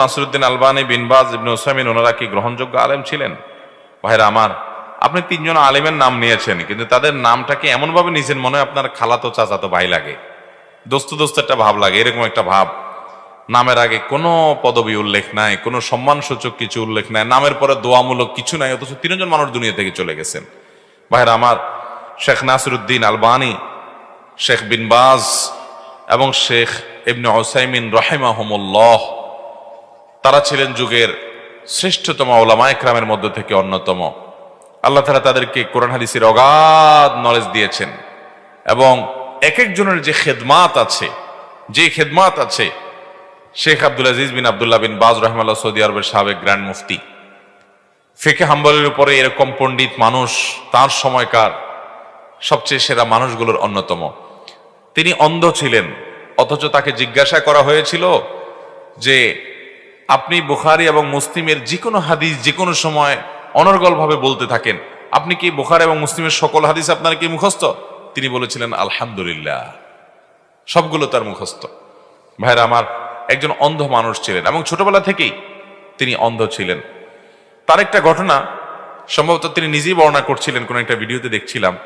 নাসরুদ্দিন আলবানি বিনবাজ ইবনে ওসামিন ওনারা কি গ্রহণযোগ্য আলেম ছিলেন? ভাইরা আমার, আপনি তিনজন আলেমের নাম নিয়েছেন, কিন্তু তাদের নামটাকে এমনভাবে নিয়েছেন মনে হয় আপনার খালাতো চাচাতো ভাই লাগে। দোস্ত দোস্ত একটা ভাব লাগে, এরকম একটা ভাব। নামের আগে কোনো পদবি উল্লেখ নাই, কোনো সম্মানসূচক কিছু উল্লেখ নাই, নামের পরে দোয়ামূলক কিছু নাই, অথচ তিনজন মানুষ দুনিয়া থেকে চলে গেছেন। ভাইরা আমার, শেখ নাসরুদ্দিন আলবানি, শেখ বিনবাজ এবং শেখ ইবনে ওসাইমিন রহেমাহমুল্লাহ তারা ছিলেন যুগের শ্রেষ্ঠতম ওলামা একরামের মধ্য থেকে অন্যতম। আল্লাহ তালা তাদেরকে কোরআন হাদিসের অগাধ নলেজ দিয়েছেন এবং এক একজনের যে খেদমাত আছে, যে খেদমাত আছে, শেখ আব্দুল আজিজ বিন আবদুল্লাহ বিন বাজ রহমাল্লাহ সৌদি আরবের সাবেক গ্র্যান্ড মুফতি। ফেকে হাম্বলের উপরে এরকম পণ্ডিত মানুষ, তার সময়কার সবচেয়ে সেরা মানুষগুলোর অন্যতম। তিনি অন্ধ ছিলেন, অথচ তাকে জিজ্ঞাসা করা হয়েছিল যে আপনি বুখারি এবং মুসলিমের যে কোনো হাদিস যে কোনো সময় অনর্গলভাবে বলতে থাকেন। আপনি কি বুখারি এবং মুসলিমের সকল হাদিস আপনার কি মুখস্থ? তিনি বলেছিলেন, আলহামদুলিল্লাহ। সবগুলো তার মুখস্থ। ভাইরা, আমার একজন অন্ধ মানুষ ছিলেন এবং ছোটবেলা থেকেই তিনি অন্ধ ছিলেন। তার একটা ঘটনা, সম্ভবত তিনি নিজেই বর্ণনা করছিলেন, কোন একটা ভিডিওতে দেখছিলাম,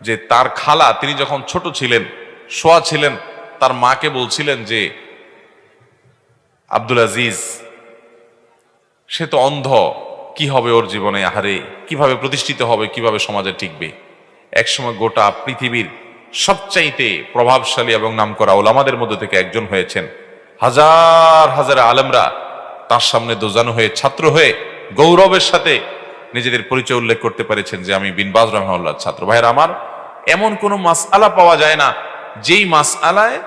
যে তার খালা, তিনি যখন ছোট ছিলেন, শোয়া ছিলেন, তার মাকে বলছিলেন যে আব্দুল আজিজ, সে তো অন্ধ। কি হবে ওর জীবনে? আহারে, কীভাবে প্রতিষ্ঠিত হবে, কীভাবে সমাজে টিকবে? একসময় গোটা পৃথিবীর সবচাইতে প্রভাবশালী এবং নামকরা ওলামাদের মধ্যে থেকে একজন হয়েছেন। হাজার হাজার আলেমরা তার সামনে দোজানো হয়ে, ছাত্র হয়ে গৌরবের সাথে নিজেদের পরিচয় উল্লেখ করতে পেরেছেন যে আমি বিনবাজ রহমাল্লাহ ছাত্র। ভাইয়ের আমার, এমন কোনো মাস আলা পাওয়া যায় না, যেই মাস আলায়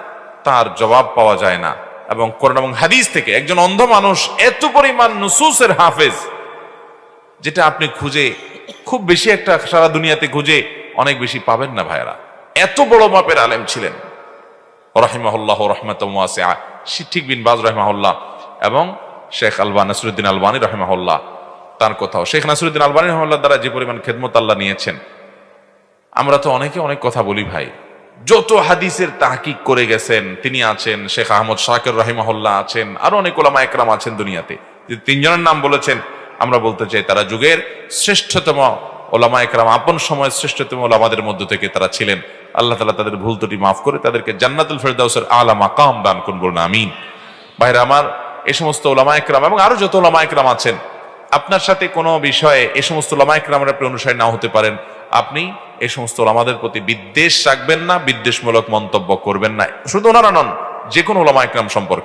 তার জবাব পাওয়া যায় না। এবং কোরআন এবং হাদিস থেকে একজন অন্ধ মানুষ এত পরিমাণ নুসুসের হাফেজ, যেটা আপনি খুঁজে, খুব বেশি একটা সারা দুনিয়াতে খুঁজে অনেক বেশি পাবেন না ভাইরা এত বড় মাপের আলেম ছিলেন। রহিমাহুল্লাহ রহমত ঠিক বিন বাজ রহমাহুল্লাহ এবং শেখ আলবা নাসরুদ্দিন আলবানী রহমাহুল্লাহ। তার কোথাও শেখ নাসরুদ্দিন আলবানী রহমাল্লাহ দ্বারা যে পরিমাণ খেদমত আল্লাহ নিয়েছেন। আমরা তো অনেকে অনেক কথা বলি ভাই। যত হাদিসের তাহকিক করে গেছেন, তিনি আছেন, শেখ আহমদ শাকের রহিমাহুল্লাহ আছেন, আরও অনেক ওলামা একরাম আছেন দুনিয়াতে। তিনজনের নাম বলেছেন, আমরা বলতে চাই তারা যুগের শ্রেষ্ঠতম ওলামা একরাম, আপন সময় শ্রেষ্ঠতম ওলামাদের মধ্য থেকে তারা ছিলেন। আল্লাহ তালা তাদের ভুল ত্রুটি মাফ করে তাদেরকে জান্নাতুল ফেরদাউসের আলা মাকাম দান করুন, বলুন আমিন। ভাইরা আমার, এ সমস্ত ওলামা একরাম এবং আরও যত ওলামা একরাম আছেন, আপনার সাথে কোনো বিষয়ে এ সমস্ত ওলামা একরামের আপনি অনুসারী নাও হতে পারেন। আপনি এই সমস্ত ওলামাদের প্রতি বিদ্বেষ রাখবেন না, বিদ্বেষমূলক মন্তব্য করবেন না। শুধু ওনারা নন, যে কোনো ওলামা একরাম সম্পর্কে।